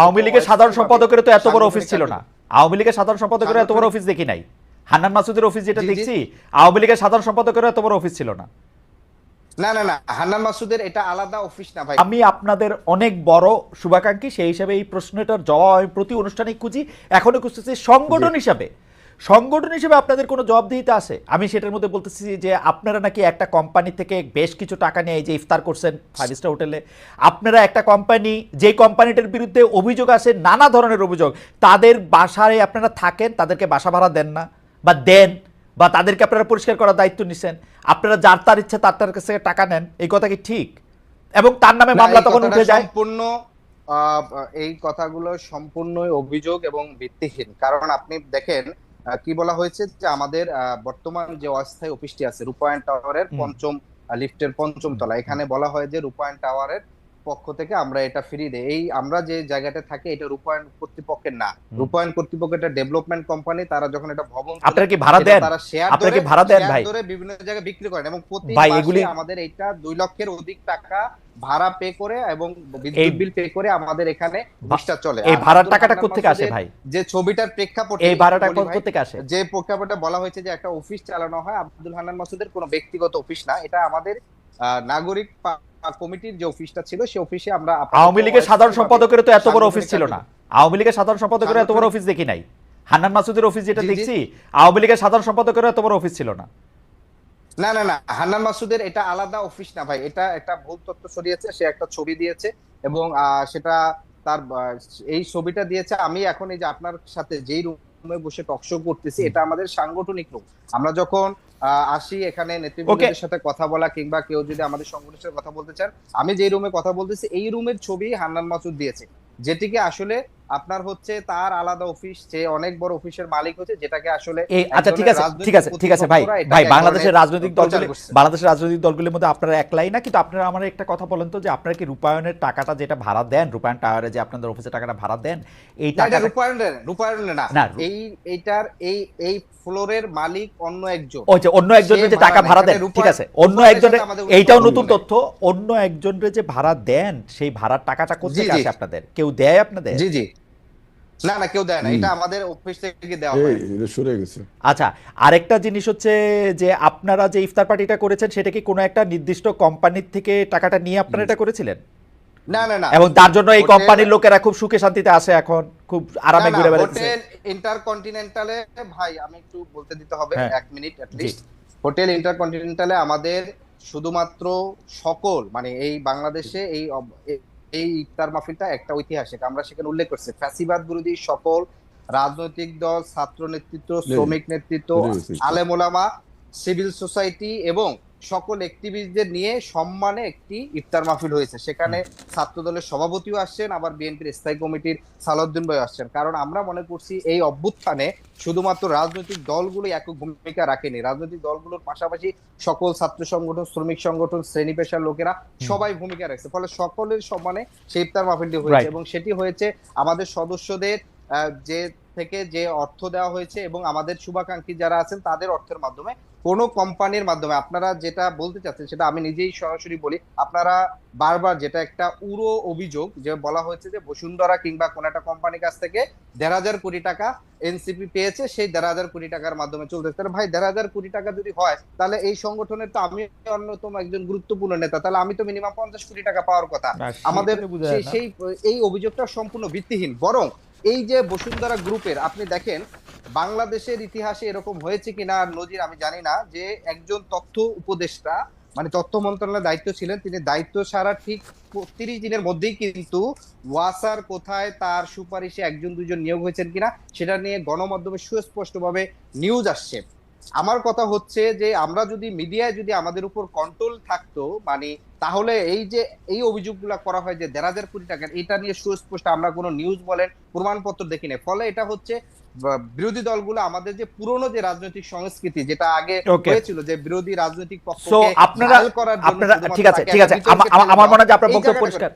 আওয়ামী লীগের সাধারণ সম্পাদকের তো এত বড় অফিস ছিল না। আওয়ামী লীগের সাধারণ সম্পাদকের এত বড় অফিস দেখি নাই। হান্নান মাসুদের অফিস যেটা। দেখছি আওয়ামী লীগের সাধারণ সম্পাদকের এত বড় অফিস ছিল না। না না না হান্নান মাসুদের এটা আলাদা অফিস না ভাই। আমি আপনাদের অনেক বড় শুভাকাঙ্ক্ষী সেই হিসাবে এই প্রশ্নটার জবাব আমি প্রতি অনুষ্ঠানে খুঁজি। এখনও খুঁজতেছি সংগঠন হিসাবে। সংগঠন হিসেবে আপনাদের কোনো জবাবদিহিতা আছে? আমি সেটার মধ্যে বলতেছি যে আপনারা নাকি একটা কোম্পানি থেকে বেশ কিছু টাকা নিয়ে এই যে ইফতার করছেন ফাইভ স্টার হোটেলে আপনারা একটা কোম্পানি যে কোম্পানিটার বিরুদ্ধে অভিযোগ আছে নানা ধরনের অভিযোগ তাদের বাসায় আপনারা থাকেন তাদেরকে বাসা ভাড়া দেন না বা দেন বা তাদেরকে আপনারা পরিষ্কার করার দায়িত্ব নিছেন। আপনারা যার তার ইচ্ছা তার তার কাছে টাকা নেন এই কথা কি ঠিক? এবং তার নামে মামলা তখন উঠে যায়। সম্পূর্ণ এই কথাগুলো সম্পূর্ণ অভিযোগ এবং ভিত্তিহীন। কারণ আপনি দেখেন কি বলা হয়েছে যে আমাদের আহ, বর্তমান যে অস্থায়ী অফিসটি আছে রূপায়ণ টাওয়ারের পঞ্চম লিফটের পঞ্চম তলা। এখানে বলা হয় যে রূপায়ণ টাওয়ারের পক্ষ থেকে আমরা এটা ফিরিয়ে দেয় এই আমরা যে জায়গাটা থাকি এটা রূপায়ণ কর্তৃপক্ষের না। রূপায়ণ কর্তৃপক্ষ এটা ডেভেলপমেন্ট কোম্পানি তারা যখন এটা ভবন আপনারা কি ভাড়া দেন? তারা শেয়ার আপনারা কি ভাড়া দেন ভাই? ধরে বিভিন্ন জায়গায় বিক্রি করেন এবং প্রতি মাসে আমাদের এটা দুই লক্ষের অধিক টাকা ভাড়া পে করে এবং বিদ্যুৎ বিল পে করে আমাদের এখানে অফিসটা চলে। এই ভাড়ার টাকাটা হান্নান কোথেকে আসে ভাই? যে ছবিটার প্রেক্ষাপটে এই ভাড়াটা ভাই, কোথেকে আসে? যে প্রেক্ষাপটে বলা হয়েছে যে একটা অফিস চালানো হয় আব্দুল হান্নান মাসুদের কোনো ব্যক্তিগত অফিস না। এটা আমাদের আহ, নাগরিক কমিটির যে অফিসটা ছিল সেই অফিসে আমরা আওয়ামী লীগের সাধারণ সম্পাদকের তো এত বড় অফিস ছিল না। আওয়ামী লীগের সাধারণ সম্পাদকের এত বড় অফিস দেখি নাই। হান্নান মাসুদের অফিস যেটা। দেখছি আওয়ামী লীগের সাধারণ সম্পাদকের এত বড় অফিস ছিল না। না না না হান্নান মাসুদের এটা আলাদা অফিস না ভাই এটা একটা ভুল তথ্য ছড়িয়েছে সে একটা ছবি দিয়েছে এবং সেটা তার এই ছবিটা দিয়েছে। আমি এখন এই যে আপনার সাথে যেই রুমে বসে টক টকশো করতেছি এটা আমাদের সাংগঠনিক রুম আমরা যখন আসি এখানে নেতৃবৃন্দের সাথে কথা বলা কিংবা কেউ যদি আমাদের সংগঠনের সাথে কথা বলতে চান। আমি যে রুমে কথা বলতেছি এই রুমের ছবি হান্নান মাসুদ দিয়েছে। যেটিকে আসলে আপনার হচ্ছে তার আলাদা অফিস যে অনেক বড় অফিসের মালিক হচ্ছে যেটাকে আসলে এই আচ্ছা ঠিক আছে ঠিক আছে ঠিক আছে ভাই ভাই বাংলাদেশের রাজনৈতিক দলগুলি বাংলাদেশের রাজনৈতিক দলগুলির মধ্যে আপনারা একলাই না কিন্তু আপনারা আমার একটা কথা বলেন তো যে আপনারা কি রূপায়ণের টাকাটা যেটা ভাড়া দেন রূপায়ণ টাওয়ারে যে আপনাদের অফিসে টাকাটা ভাড়া দেন এই টাকাটা রূপায়ণের রূপায়ণের না। এই এইটার এই এই ফ্লোরের মালিক অন্য একজন। ওই যে অন্য একজনের যে টাকা ভাড়া দেন ঠিক আছে অন্য একজনের এইটাও নতুন তথ্য অন্য একজনের যে ভাড়া দেন সেই ভাড়ার টাকাটা কোথেকে জি। আসে আপনাদের? কেউ দেয় আপনাদের? জি জি। না না কেউ দেয় না। এটা আমাদের অফিস থেকে দেওয়া হয়। এটা সরে গেছে। আচ্ছা আরেকটা জিনিস হচ্ছে যে আপনারা যে ইফতার পার্টিটা করেছেন সেটা কি কোনো একটা নির্দিষ্ট কোম্পানির থেকে টাকাটা নিয়ে আপনারা এটা করেছিলেন? না না না। এবং তার জন্য এই কোম্পানির লোকেরা খুব সুখে শান্তিতে আসে এখন খুব আরামে ঘুরে বেড়াচ্ছে। ইন্টারকন্টিনেন্টালে ভাই আমি একটু বলতে দিতে হবে হ্যাঁ। এক মিনিট লিস্ট হোটেল ইন্টারকন্টিনেন্টালে আমাদের শুধুমাত্র সকল মানে এই বাংলাদেশে এই এই ইফতার মাহফিলটা একটা ঐতিহাসিক। আমরা সেখানে উল্লেখ করছি ফ্যাসিবাদ বিরোধী সকল রাজনৈতিক দল ছাত্র নেতৃত্ব শ্রমিক নেতৃত্ব আলেমোলামা আলেম ওলামা সিভিল সোসাইটি এবং সকল অ্যাক্টিভিস্টদের নিয়ে সম্মানে একটি ইফতার মাহফিল হয়েছে। সেখানে ছাত্র দলের সভাপতিও আসছেন আবার বিএনপির স্থায়ী কমিটির সালাউদ্দিন ভাই আসছেন। কারণ আমরা মনে করছি এই অভ্যুত্থানে শুধুমাত্র রাজনৈতিক দলগুলো একক ভূমিকা রাখেনি। রাজনৈতিক দলগুলোর পাশাপাশি সকল ছাত্র সংগঠন শ্রমিক সংগঠন শ্রেণি পেশার লোকেরা সবাই ভূমিকা রাখছে। ফলে সকলের সম্মানে সেই ইফতার মাহফিলটি হয়েছে এবং সেটি হয়েছে আমাদের সদস্যদের যে থেকে যে অর্থ দেওয়া হয়েছে এবং আমাদের শুভাকাঙ্ক্ষী যারা আছেন তাদের অর্থের মাধ্যমে কোনো কোম্পানির মাধ্যমে আপনারা যেটা বলতে চাচ্ছেন সেটা আমি নিজেই সরাসরি বলি আপনারা বারবার যেটা একটা উড়ো অভিযোগ যে বলা হয়েছে যে বসুন্ধরা কিংবা কোন একটা কোম্পানির কাছ থেকে দেড় হাজার কোটি টাকা এনসিপি পেয়েছে সেই দেড় হাজার কোটি টাকার মাধ্যমে চলতেছে তাহলে ভাই দেড় হাজার কোটি টাকা যদি হয় তাহলে এই সংগঠনের তো আমি অন্যতম একজন গুরুত্বপূর্ণ নেতা তাহলে আমি তো মিনিমাম পঞ্চাশ কোটি টাকা পাওয়ার কথা। আমাদের সেই সেই এই অভিযোগটা সম্পূর্ণ ভিত্তিহীন। বরং এই যে বসুন্ধরা গ্রুপের, আপনি দেখেন, বাংলাদেশের ইতিহাসে এরকম হয়েছে কিনা নজির আমি জানি না, যে একজন তথ্য উপদেষ্টা মানে তথ্য মন্ত্রণালয়ের দায়িত্ব ছিলেন, তিনি দায়িত্ব সারা ঠিক তিরিশ দিনের মধ্যেই কিন্তু ওয়াসার কোথায় তার সুপারিশে একজন দুজন নিয়োগ হয়েছেন কিনা, সেটা নিয়ে গণমাধ্যমে সুস্পষ্টভাবে নিউজ আসছে। আমার কথা হচ্ছে যে আমরা যদি মিডিয়ায় যদি আমাদের উপর কন্ট্রোল থাকতো মানে তাহলে এই যে এই অভিযোগগুলো করা হয় যে দেড় হাজার কোটি টাকা এটা নিয়ে সুস্পষ্ট আমরা কোনো নিউজ বলেন প্রমাণপত্র দেখি না ফলে এটা হচ্ছে বিরোধী দলগুলো আমাদের যে পুরনো যে রাজনৈতিক সংস্কৃতি যেটা আগে. হয়েছিল যে বিরোধী রাজনৈতিক সো পক্ষকে আপনারা আপনারা ঠিক আছে ঠিক আছে। আমার মনে হয় যে আপনার বক্তব্য পরিষ্কার।